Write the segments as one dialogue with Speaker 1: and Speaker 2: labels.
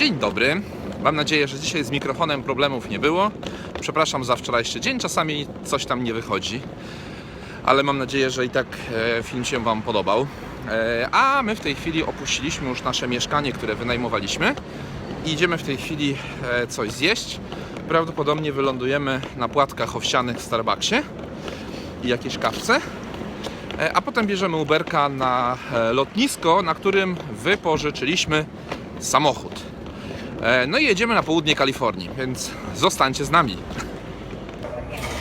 Speaker 1: Dzień dobry. Mam nadzieję, że dzisiaj z mikrofonem problemów nie było. Przepraszam za wczorajszy dzień, czasami coś tam nie wychodzi. Ale mam nadzieję, że i tak e, film się Wam podobał. E, A my w tej chwili opuściliśmy już nasze mieszkanie, które wynajmowaliśmy. I idziemy w tej chwili e, coś zjeść. Prawdopodobnie wylądujemy na płatkach owsianych w Starbucksie i jakieś kawce. A potem bierzemy Uberka na lotnisko, na którym wypożyczyliśmy samochód. E, No i jedziemy na południe Kalifornii, więc zostańcie z nami.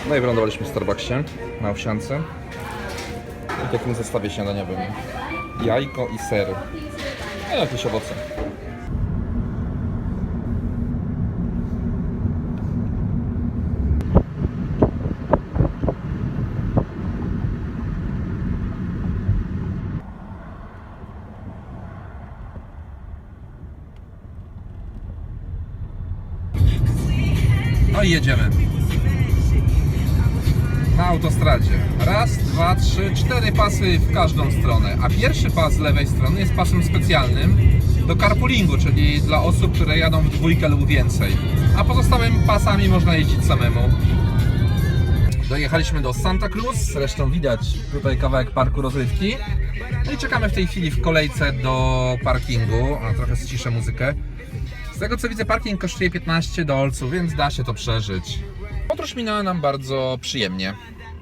Speaker 1: No i wylądowaliśmy w Starbucksie na owsiance. W takim zestawie śniadaniowym. Jajko i ser. No jakieś owoce. I jedziemy. Na autostradzie. Raz, dwa, trzy, cztery pasy w każdą stronę. A pierwszy pas z lewej strony jest pasem specjalnym do carpoolingu, czyli dla osób, które jadą w dwójkę lub więcej. A pozostałymi pasami można jeździć samemu. Dojechaliśmy do Santa Cruz, zresztą widać tutaj kawałek parku rozrywki. No i czekamy w tej chwili w kolejce do parkingu. A trochę ściszę muzykę. Z tego co widzę, parking kosztuje 15 dolców, więc da się to przeżyć. Podróż minęła nam bardzo przyjemnie.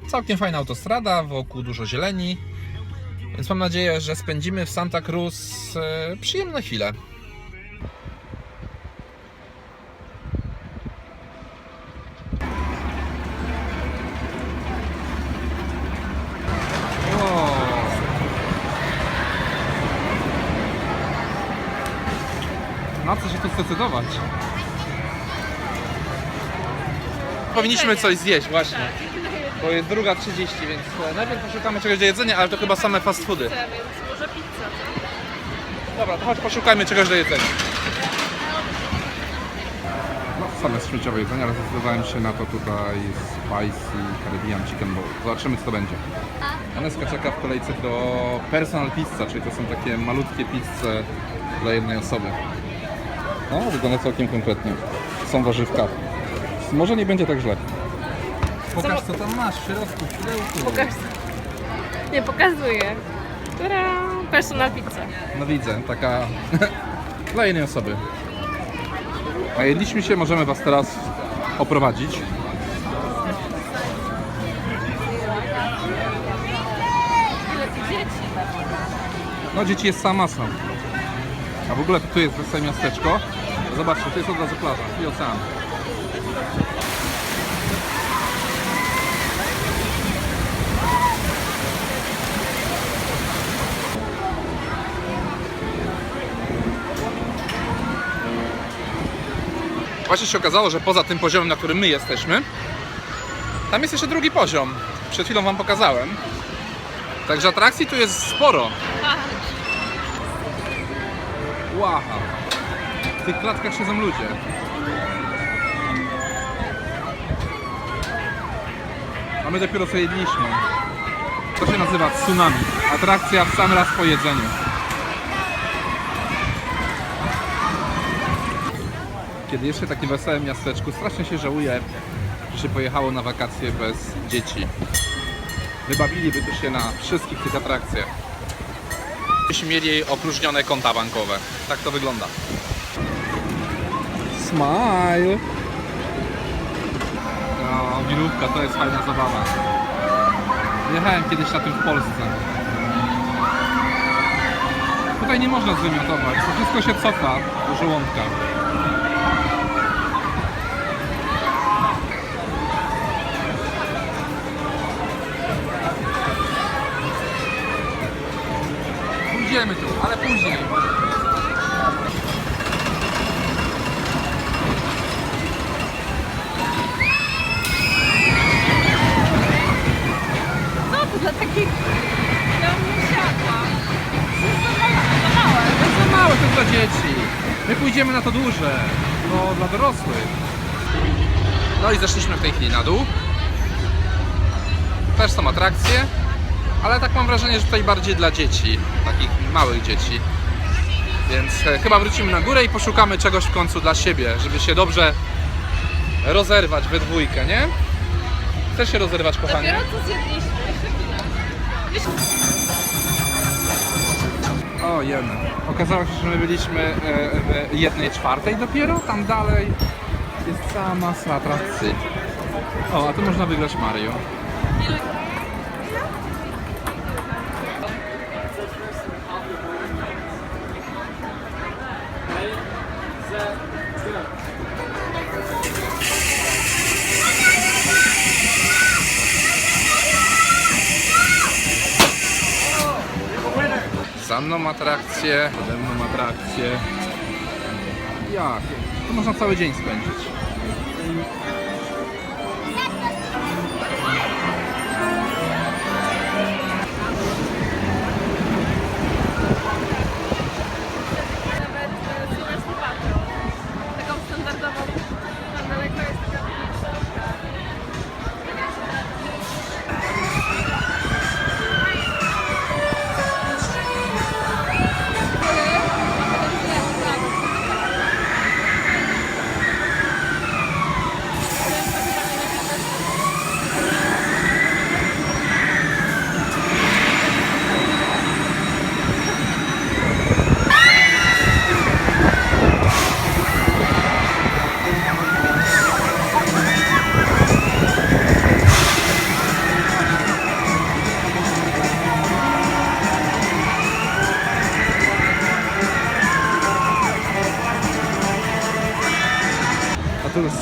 Speaker 1: Całkiem fajna autostrada, wokół dużo zieleni. Więc mam nadzieję, że spędzimy w Santa Cruz e, przyjemne chwile. Zdecydować? Powinniśmy coś zjeść właśnie. Bo jest druga 30, więc e, najpierw poszukamy czegoś do jedzenia, ale to chyba same fast foody.
Speaker 2: Więc może pizza.
Speaker 1: Dobra, to chodź poszukajmy czegoś do jedzenia. No, same śmieciowe jedzenie, ale zdecydowałem się na to tutaj Spicy Caribbean Chicken Bowl. Zobaczymy co to będzie. Aneska czeka w kolejce do personal pizza, czyli to są takie malutkie pizze dla jednej osoby. No, wygląda całkiem konkretnie. Są warzywka. Może nie będzie tak źle. Pokaż co tam masz w środku, w pudełku.
Speaker 2: Pokaż. Nie pokazuję. Która personal pizza.
Speaker 1: No widzę, taka dla jednej osoby. A jedliśmy się, możemy Was teraz oprowadzić.
Speaker 2: Ile tych dzieci?
Speaker 1: No dzieci jest sama masa. A w ogóle tu jest wesołe miasteczko. Zobaczcie, to jest od razu plaża i ocean. Właśnie się okazało, że poza tym poziomem, na którym my jesteśmy, tam jest jeszcze drugi poziom. Przed chwilą Wam pokazałem. Także atrakcji tu jest sporo. Wow. W tych klatkach siedzą ludzie. A my dopiero co jedliśmy. To się nazywa tsunami. Atrakcja w sam raz po jedzeniu. Kiedy jeszcze takie wesołe miasteczku, strasznie się żałuje, że się pojechało na wakacje bez dzieci. Wybawiliby tu się na wszystkich tych atrakcjach. Byśmy mieli opróżnione konta bankowe. Tak to wygląda. Smile! No, wirówka to jest fajna zabawa. Jechałem kiedyś na tym w Polsce. Tutaj nie można zwymiotować, to wszystko się cofa do żołądka. Pójdziemy tu, ale później.
Speaker 2: Co to dla takich... Ja bym siadła. To za małe.
Speaker 1: To jest za małe, to jest dla dzieci. My pójdziemy na to duże. To dla dorosłych. No i zeszliśmy w tej chwili na dół. Też są atrakcje, ale tak mam wrażenie, że tutaj bardziej dla dzieci, takich małych dzieci. Więc e, chyba wrócimy na górę i poszukamy czegoś w końcu dla siebie, żeby się dobrze rozerwać we dwójkę, nie? Chcesz się rozerwać, kochanie?
Speaker 2: Dopiero co zjedliśmy, jeszcze chwilę. Jeszcze...
Speaker 1: O, jedna. Okazało się, że my byliśmy e, w jednej czwartej dopiero, tam dalej jest cała masa atrakcji. O, a tu można wygrać Mario. Za mną atrakcje, pode mną atrakcje. Jak? To można cały dzień spędzić.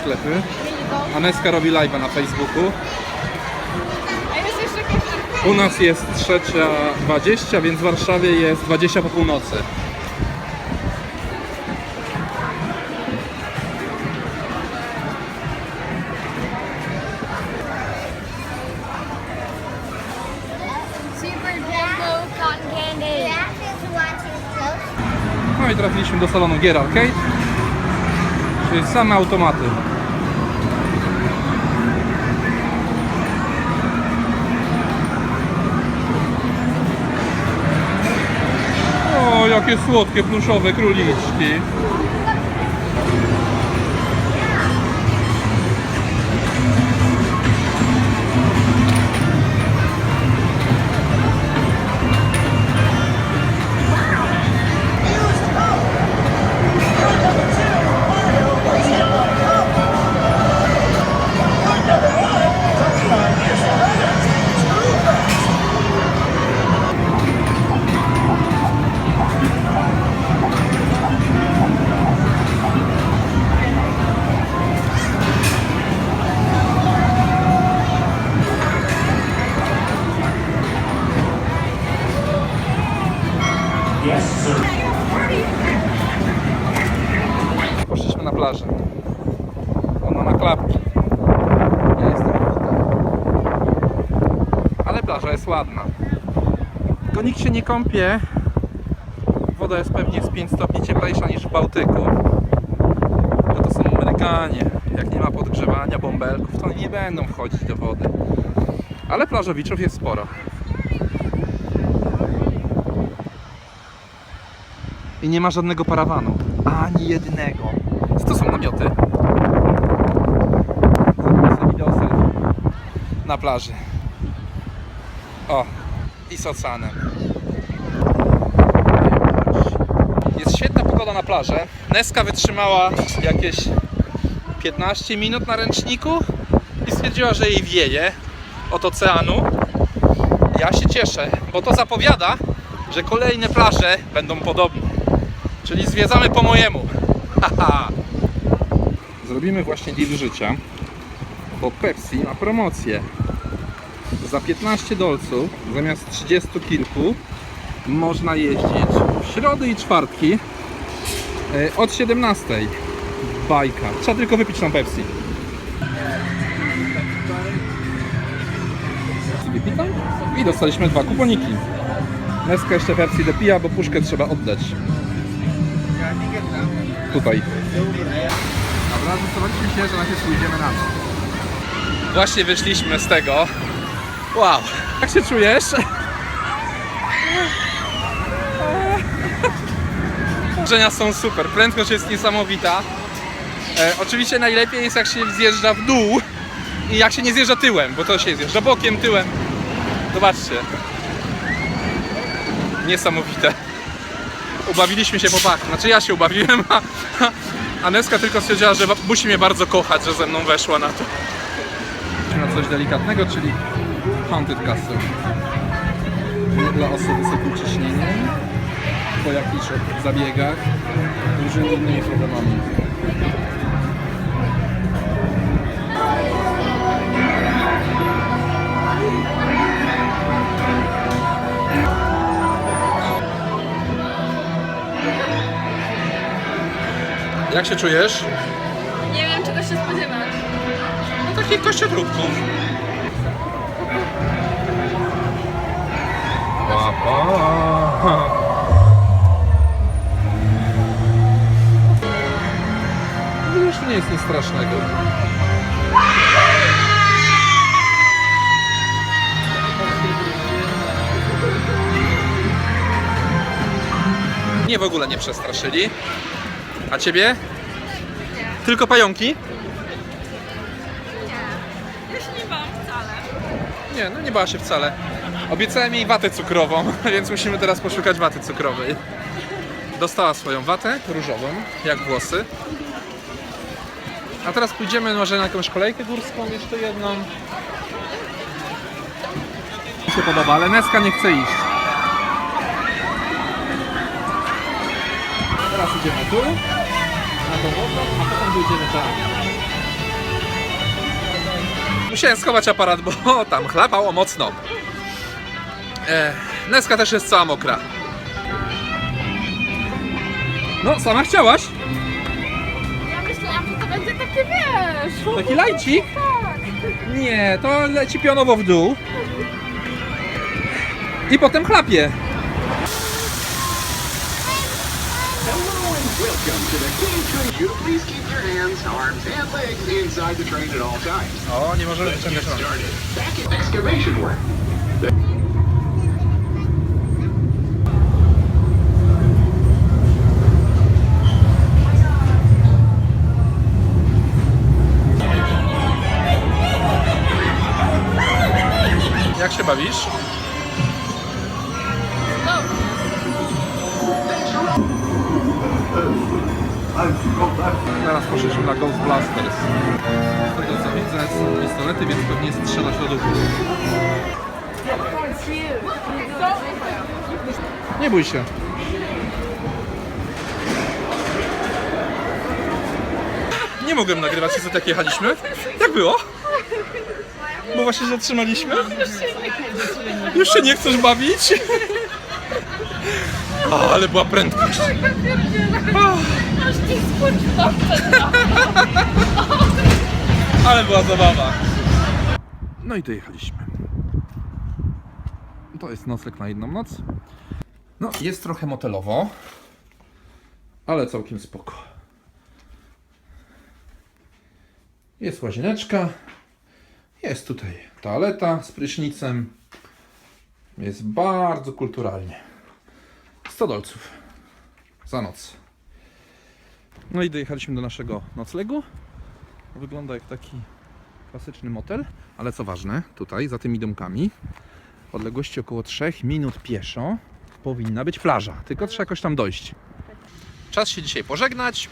Speaker 1: Sklepy. Aneska robi live'a na Facebooku. U nas jest trzecia 20, więc w Warszawie jest 20 po północy. No i trafiliśmy do salonu gier arcade, czyli same automaty. Jakie słodkie, pluszowe króliczki. Nikt się nie kąpie. Woda jest pewnie z 5 stopni cieplejsza niż w Bałtyku. Bo to są Amerykanie. Jak nie ma podgrzewania bąbelków, to nie będą wchodzić do wody. Ale plażowiczów jest sporo. I nie ma żadnego parawanu. Ani jednego. Co to są namioty? Na plaży. O, i z oceanem. Na plażę. Neska wytrzymała jakieś 15 minut na ręczniku i stwierdziła, że jej wieje od oceanu. Ja się cieszę, bo to zapowiada, że kolejne plaże będą podobne. Czyli zwiedzamy po mojemu. Haha. Zrobimy właśnie deal życia, bo Pepsi ma promocję. Za 15 dolców zamiast 30 kilku można jeździć w środy i czwartki od 17. Bajka. Trzeba tylko wypić tą Pepsi. I dostaliśmy dwa kuponiki. Neska jeszcze Pepsi dopija, bo puszkę trzeba oddać. Tutaj. Dobra, zdecydowaliśmy się, że najpierw pójdziemy na to. Właśnie wyszliśmy z tego. Wow. Jak się czujesz? Wrażenia są super, prędkość jest niesamowita. E, oczywiście najlepiej jest jak się zjeżdża w dół i jak się nie zjeżdża tyłem, bo to się zjeżdża bokiem, tyłem. Zobaczcie. Niesamowite. Ubawiliśmy się po pach. Znaczy ja się ubawiłem, a, a Neska tylko stwierdziła, że musi mnie bardzo kochać, że ze mną weszła na to. Na coś delikatnego, czyli Haunted Castle. Dla osób z wysokim ciśnieniem, po jakichś zabiegach, różnymi innymi problemami. Jak się czujesz?
Speaker 2: Nie wiem czego się spodziewać.
Speaker 1: No takich kościotróbków. Papa. No już nie jest nic strasznego. Nie w ogóle nie przestraszyli. A ciebie? Tylko pająki?
Speaker 2: Ja się nie bałam wcale.
Speaker 1: Nie, no nie bała się wcale. Obiecałem jej watę cukrową, więc musimy teraz poszukać waty cukrowej. Dostała swoją watę różową, jak włosy. A teraz pójdziemy może na jakąś kolejkę górską, jeszcze jedną. Mi się podoba, ale Neska nie chce iść. Teraz idziemy tu, na tą wodę, a potem pójdziemy tam. Musiałem schować aparat, bo tam chlapało mocno. E, Neska też jest cała mokra. No, sama chciałaś?
Speaker 2: Ja myślałam, że to będzie takie wiesz.
Speaker 1: Taki lajcik? Nie, to leci pionowo w dół. I potem chlapie.
Speaker 3: Welcome to the King Train. You please keep your hands, arms, and legs inside the train at all times.
Speaker 1: O, nie możemy wyciągać rąk.
Speaker 3: started. Back in excavation work.
Speaker 1: Nie bój się. Nie mogłem nagrywać, co tak jechaliśmy. Jak było? Bo właśnie zatrzymaliśmy. Już się nie chcesz bawić? O, ale była prędkość.
Speaker 2: Aż
Speaker 1: Ale była zabawa. No i dojechaliśmy. To jest nocleg na jedną noc. No, jest trochę motelowo, ale całkiem spoko. Jest łazieneczka, jest tutaj toaleta z prysznicem. Jest bardzo kulturalnie. 100 dolców za noc. No i dojechaliśmy do naszego noclegu. Wygląda jak taki klasyczny motel, ale co ważne, tutaj za tymi domkami, odległości około 3 minut pieszo, powinna być plaża, tylko trzeba jakoś tam dojść. Czas się dzisiaj pożegnać.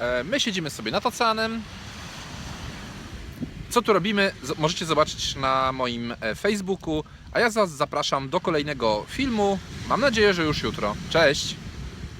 Speaker 1: E, My siedzimy sobie nad oceanem. Co tu robimy, możecie zobaczyć na moim e, Facebooku, a ja Was zapraszam do kolejnego filmu. Mam nadzieję, że już jutro. Cześć!